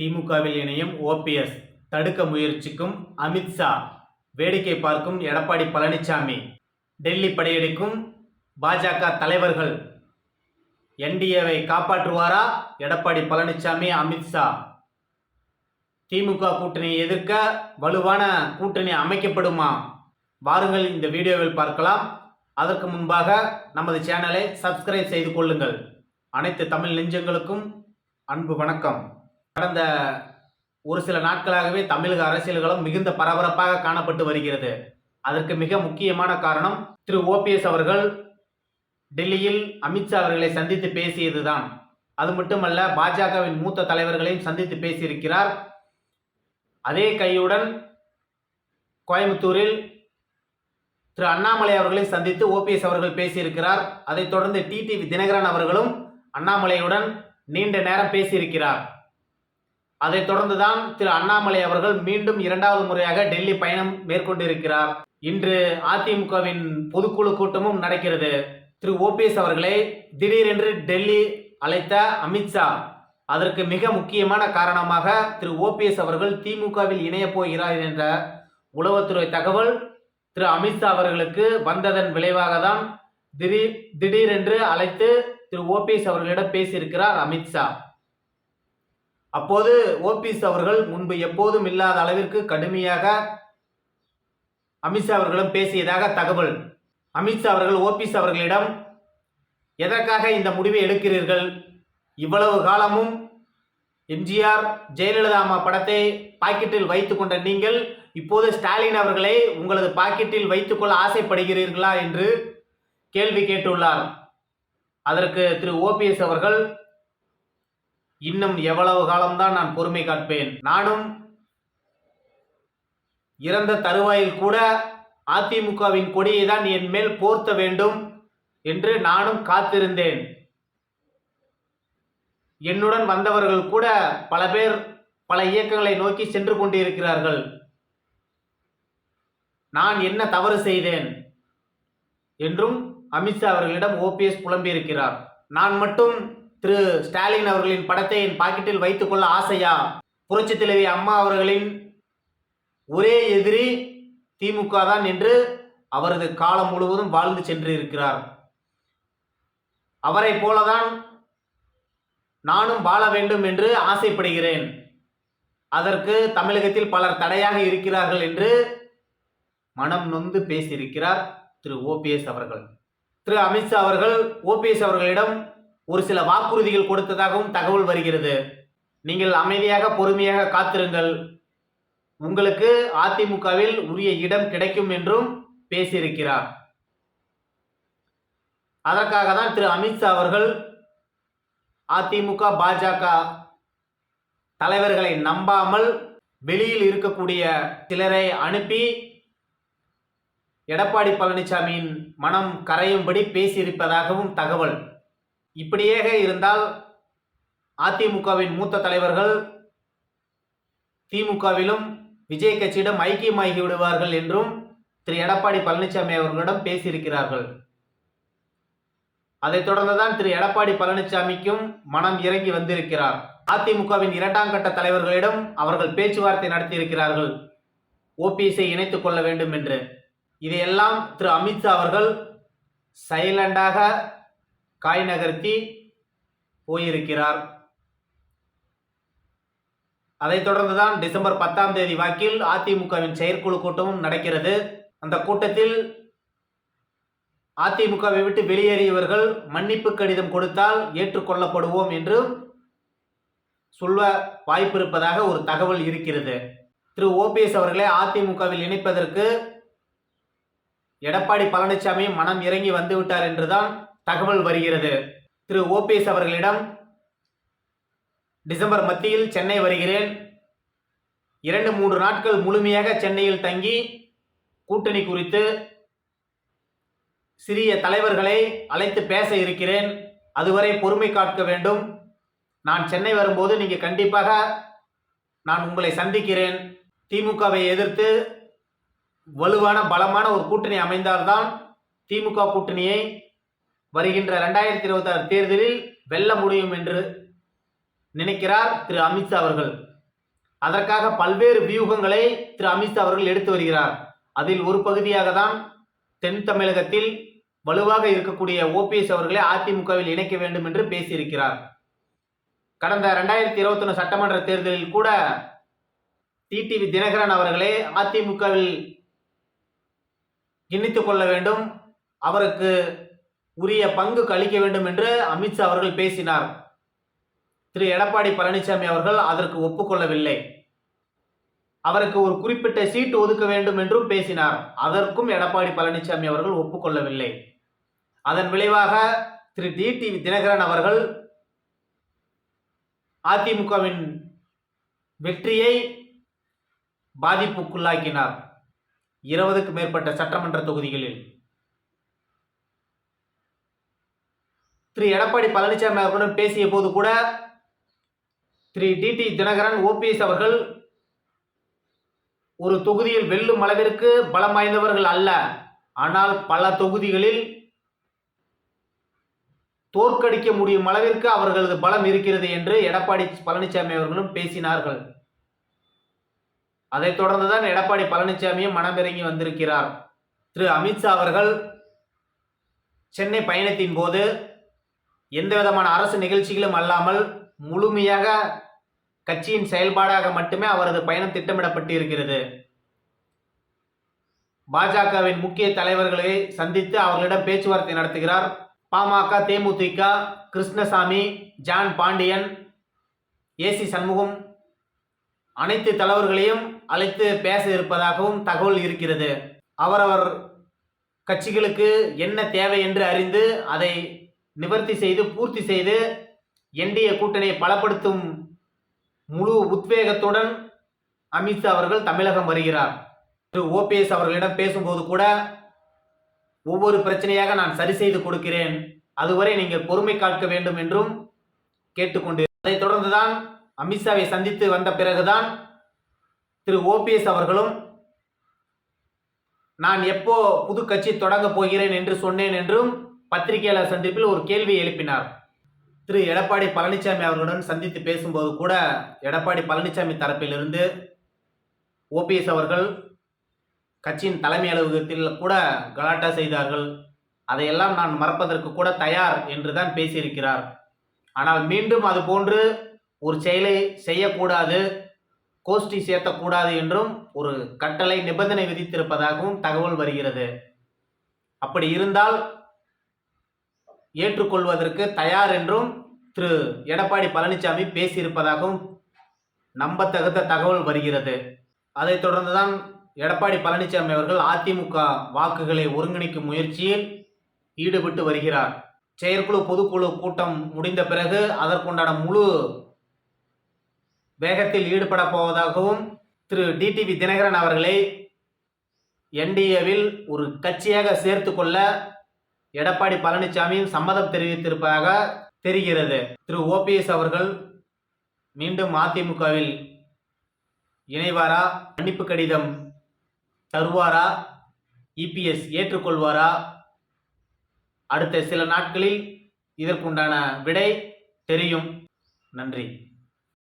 திமுகவில் இணையும் ஓபிஎஸ் தடுக்க முயற்சிக்கும் அமித்ஷா வேடிக்கை பார்க்கும் எடப்பாடி பழனிசாமி டெல்லி படையெடுக்கும் பாஜக தலைவர்கள். என்டிஏவை காப்பாற்றுவாரா எடப்பாடி பழனிசாமி அமித்ஷா திமுக கூட்டணியை எதிர்க்க வலுவான கூட்டணி அமைக்கப்படுமா? வாருங்கள் இந்த வீடியோவில் பார்க்கலாம். அதற்கு முன்பாக நமது சேனலை சப்ஸ்கிரைப் செய்து கொள்ளுங்கள். அனைத்து தமிழ் நெஞ்சங்களுக்கும் அன்பு வணக்கம். கடந்த ஒரு சில நாட்களாகவே தமிழக அரசியல்களும் மிகுந்த பரபரப்பாக காணப்பட்டு வருகிறது. அதற்கு மிக முக்கியமான காரணம் திரு. ஓபிஎஸ் அவர்கள் டெல்லியில் அமித்ஷா அவர்களை சந்தித்து பேசியதுதான். அது மட்டுமல்ல பாஜகவின் மூத்த தலைவர்களையும் சந்தித்து பேசியிருக்கிறார். அதே கையுடன் கோயம்புத்தூரில் திரு. அண்ணாமலை அவர்களை சந்தித்து ஓபிஎஸ் அவர்கள் பேசியிருக்கிறார். அதைத் தொடர்ந்து டிடிவி தினகரன் அவர்களும் அண்ணாமலையுடன் நீண்ட நேரம் பேசியிருக்கிறார். அதைத் தொடர்ந்துதான் திரு அண்ணாமலை அவர்கள் மீண்டும் இரண்டாவது முறையாக டெல்லி பயணம் மேற்கொண்டிருக்கிறார். இன்று அதிமுகவின் பொதுக்குழு கூட்டமும் நடக்கிறது. திரு ஓபிஎஸ் அவர்களை திடீரென்று டெல்லி அழைத்த அமித்ஷா அதற்கு மிக முக்கியமான காரணமாக திரு ஓபிஎஸ் அவர்கள் திமுகவில் இணையப் போகிறார் என்ற உளவுத்துறை தகவல் திரு அமித்ஷா அவர்களுக்கு வந்ததன் விளைவாக தான் திடீர் திடீரென்று அழைத்து திரு ஓபிஎஸ் அவர்களிடம் பேசியிருக்கிறார் அமித்ஷா அப்போது ஓபிஎஸ் அவர்கள் முன்பு எப்போதும் இல்லாத அளவிற்கு கடுமையாக அமித்ஷா அவர்களும் பேசியதாக தகவல். அமித்ஷா அவர்கள் ஓபிஎஸ் அவர்களிடம் எதற்காக இந்த முடிவை எடுக்கிறீர்கள்? இவ்வளவு காலமும் எம்ஜிஆர் ஜெயலலிதா அம்மா படத்தை பாக்கெட்டில் வைத்து கொண்ட நீங்கள் இப்போது ஸ்டாலின் அவர்களை உங்களது பாக்கெட்டில் வைத்துக்கொள்ள ஆசைப்படுகிறீர்களா? என்று கேள்வி கேட்டுள்ளார். அதற்கு திரு ஓபிஎஸ் அவர்கள் இன்னும் எவ்வளவு காலம்தான் நான் பொறுமை காட்பேன் நானும் இறந்த தருவாயில் கூட அதிமுகவின் கொடியை தான் என் மேல் போர்த்த வேண்டும் என்று நானும் காத்திருந்தேன். என்னுடன் வந்தவர்கள் கூட பல பேர் பல இயக்கங்களை நோக்கி சென்று கொண்டிருக்கிறார்கள். நான் என்ன தவறு செய்தேன்? என்றும் அமித்ஷா அவர்களிடம் ஓபிஎஸ் புலம்பியிருக்கிறார். நான் மட்டும் திரு ஸ்டாலின் அவர்களின் படத்தை என் பாக்கெட்டில் வைத்துக்கொள்ள ஆசையா? புரட்சி தலைவி அம்மா அவர்களின் ஒரே எதிரி திமுக தான் என்று அவரது காலம் முழுவதும் வாழ்ந்து சென்று இருக்கிறார் அவரை போலதான் நானும் வாழ வேண்டும் என்று ஆசைப்படுகிறேன். அதற்கு தமிழகத்தில் பலர் தடையாக இருக்கிறார்கள் என்று மனம் நொந்து பேசியிருக்கிறார் திரு ஓபிஎஸ் அவர்கள். திரு அமித்ஷா அவர்கள் ஓபிஎஸ் அவர்களிடம் ஒரு சில வாக்குறுதிகள் கொடுத்ததாகவும் தகவல் வருகிறது. நீங்கள் அமைதியாக பொறுமையாக காத்திருங்கள். உங்களுக்கு அதிமுகவில் உரிய இடம் கிடைக்கும் என்றும் பேசியிருக்கிறார். அதற்காக தான் திரு. அமித்ஷா அவர்கள் அதிமுக பாஜக தலைவர்களை நம்பாமல் வெளியில் இருக்கக்கூடிய சிலரை அனுப்பி எடப்பாடி பழனிசாமியின் மனம் கரையும்படி பேசியிருப்பதாகவும் தகவல். இப்படியே இருந்தால் அதிமுகவின் மூத்த தலைவர்கள் திமுகவிலும் விஜய் கட்சியிடம் ஐக்கியமாகி விடுவார்கள் என்றும் திரு எடப்பாடி பழனிசாமி அவர்களிடம் பேசியிருக்கிறார்கள். அதைத் தொடர்ந்துதான் திரு எடப்பாடி பழனிசாமிக்கும் மனம் இறங்கி வந்திருக்கிறார். அதிமுகவின் இரண்டாம் கட்ட தலைவர்களிடம் அவர்கள் பேச்சுவார்த்தை நடத்தியிருக்கிறார்கள். ஓபிஎஸ்ஐ இணைத்துக் கொள்ள வேண்டும் என்று. இதையெல்லாம் திரு அமித்ஷா அவர்கள் சைலண்டாக காய் நகர்த்தி போயிருக்கிறார். அதைத் தொடர்ந்துதான் டிசம்பர் பத்தாம் தேதி வாக்கில் அதிமுகவின் செயற்குழு கூட்டமும் நடக்கிறது. அந்த கூட்டத்தில் அதிமுகவை விட்டு வெளியேறியவர்கள் மன்னிப்பு கடிதம் கொடுத்தால் ஏற்றுக்கொள்ளப்படுவோம் என்று சொல்ல வாய்ப்பு இருப்பதாக ஒரு தகவல் இருக்கிறது. திரு. ஓபிஎஸ் அவர்களை அதிமுகவில் இணைப்பதற்கு எடப்பாடி பழனிசாமி மனம் இறங்கி வந்துவிட்டார் என்றுதான் தகவல் வருகிறது. திரு ஓபிஎஸ் அவர்களிடம் டிசம்பர் மத்தியில் சென்னை வருகிறேன். இரண்டு மூன்று நாட்கள் முழுமையாக சென்னையில் தங்கி கூட்டணி குறித்து சிறிய தலைவர்களை அழைத்து பேச இருக்கிறேன். அதுவரை பொறுமை காக்க வேண்டும். நான் சென்னை வரும்போது நீங்கள் கண்டிப்பாக நான் உங்களை சந்திக்கிறேன். திமுகவை எதிர்த்து வலுவான பலமான ஒரு கூட்டணி அமைந்தால்தான் திமுக கூட்டணியை வருகின்ற ரெண்டாயிரத்தி இருபத்தாறு தேர்தலில் வெல்ல முடியும் என்று நினைக்கிறார் திரு அமித்ஷா அவர்கள். அதற்காக பல்வேறு வியூகங்களை திரு அமித்ஷா அவர்கள் எடுத்து வருகிறார். அதில் ஒரு பகுதியாக தான் தென் தமிழகத்தில் வலுவாக இருக்கக்கூடிய ஓபிஎஸ் அவர்களை அதிமுகவில் இணைக்க வேண்டும் என்று பேசியிருக்கிறார். கடந்த ரெண்டாயிரத்தி இருபத்தொன்னு சட்டமன்ற தேர்தலில் கூட டிடிவி தினகரன் அவர்களே அதிமுகவில் இணைத்துக் கொள்ள வேண்டும். அவருக்கு உரிய பங்கு கழிக்க வேண்டும் என்று அமித்ஷா அவர்கள் பேசினார். திரு. எடப்பாடி பழனிசாமி அவர்கள் அதற்கு ஒப்புக்கொள்ளவில்லை. அவருக்கு ஒரு குறிப்பிட்ட சீட் ஒதுக்க வேண்டும் என்றும் பேசினார். அதற்கும் எடப்பாடி பழனிசாமி அவர்கள் ஒப்புக்கொள்ளவில்லை. அதன் விளைவாக திரு. டிடிவி தினகரன் அவர்கள் அதிமுகவின் வெற்றியை பாதிப்புக்குள்ளாக்கினார். இருபதுக்கு மேற்பட்ட சட்டமன்ற தொகுதிகளில். திரு எடப்பாடி பழனிசாமி அவர்களுடன் பேசிய போது கூட திரு டிடி தினகரன் ஓபிஎஸ் அவர்கள் ஒரு தொகுதியில் வெல்லும் அளவிற்கு பலம் வாய்ந்தவர்கள் அல்ல. ஆனால் பல தொகுதிகளில் தோற்கடிக்க முடியும் அளவிற்கு அவர்களது பலம் இருக்கிறது என்று எடப்பாடி பழனிசாமி அவர்களும் பேசினார்கள். அதைத் தொடர்ந்துதான் எடப்பாடி பழனிசாமியும் மனமிறங்கி வந்திருக்கிறார். திரு அமித்ஷா அவர்கள் சென்னை பயணத்தின் போது எந்த விதமான அரசு நிகழ்ச்சிகளும் அல்லாமல் முழுமையாக கட்சியின் செயல்பாடாக மட்டுமே அவரது பயணம் திட்டமிடப்பட்டு இருக்கிறது பாஜகவின் முக்கிய தலைவர்களை சந்தித்து அவர்களிடம் பேச்சுவார்த்தை நடத்துகிறார். பாமக தேமுதிக கிருஷ்ணசாமி ஜான் பாண்டியன் ஏசி சண்முகம் அனைத்து தலைவர்களையும் அழைத்து பேச இருப்பதாகவும் தகவல் இருக்கிறது. அவரவர் கட்சிகளுக்கு என்ன தேவை என்று அறிந்து அதை நிவர்த்தி செய்து பூர்த்தி செய்து என்டிஏ கூட்டணியை பலப்படுத்தும் முழு உத்வேகத்துடன் அமித்ஷா அவர்கள் தமிழகம் வருகிறார். திரு ஓபிஎஸ் அவர்களிடம் பேசும்போது கூட ஒவ்வொரு பிரச்சனையாக நான் சரி செய்து கொடுக்கிறேன். அதுவரை நீங்கள் பொறுமை காக்க வேண்டும் என்றும் கேட்டுக்கொண்டு அதைத் தொடர்ந்துதான் அமித்ஷாவை சந்தித்து வந்த பிறகுதான் திரு ஓபிஎஸ் அவர்களும் நான் எப்போ புது கட்சி தொடங்க போகிறேன் என்று சொன்னேன் என்றும் பத்திரிகையாளர் சந்திப்பில் ஒரு கேள்வி எழுப்பினார். திரு. எடப்பாடி பழனிசாமி அவர்களுடன் சந்தித்து பேசும்போது கூட எடப்பாடி பழனிசாமி தரப்பிலிருந்து ஓபிஎஸ் அவர்கள் கட்சியின் தலைமை அலுவலகத்தில் கூட கலாட்டா செய்தார்கள். அதையெல்லாம் நான் மறப்பதற்கு கூட தயார் என்று தான் பேசியிருக்கிறார். ஆனால் மீண்டும் அது போன்று ஒரு செயலை செய்யக்கூடாது கோஷ்டி சேர்த்தக்கூடாது என்றும் ஒரு கட்டளை நிபந்தனை விதித்திருப்பதாகவும் தகவல் வருகிறது. அப்படி இருந்தால் ஏற்றுக்கொள்வதற்கு தயார் என்றும் திரு. எடப்பாடி பழனிசாமி பேசியிருப்பதாகவும் நம்பத்தகுந்த தகவல் வருகிறது. அதைத் தொடர்ந்துதான் எடப்பாடி பழனிசாமி அவர்கள் அதிமுக வாக்குகளை ஒருங்கிணைக்கும் முயற்சியில் ஈடுபட்டு வருகிறார். செயற்குழு பொதுக்குழு கூட்டம் முடிந்த பிறகு அதற்குண்டான முழு வேகத்தில் ஈடுபட போவதாகவும் திரு. டிடிவி தினகரன் அவர்களை என்டிஏவில் ஒரு கட்சியாக சேர்த்து கொள்ள எடப்பாடி பழனிசாமியும் சம்மதம் தெரிவித்திருப்பதாக தெரிகிறது. திரு. ஓபிஎஸ் அவர்கள் மீண்டும் அதிமுகவில் இணைவாரா? மன்னிப்பு கடிதம் தருவாரா? இபிஎஸ் ஏற்றுக்கொள்வாரா? அடுத்த சில நாட்களில் இதற்குண்டான விடை தெரியும். நன்றி.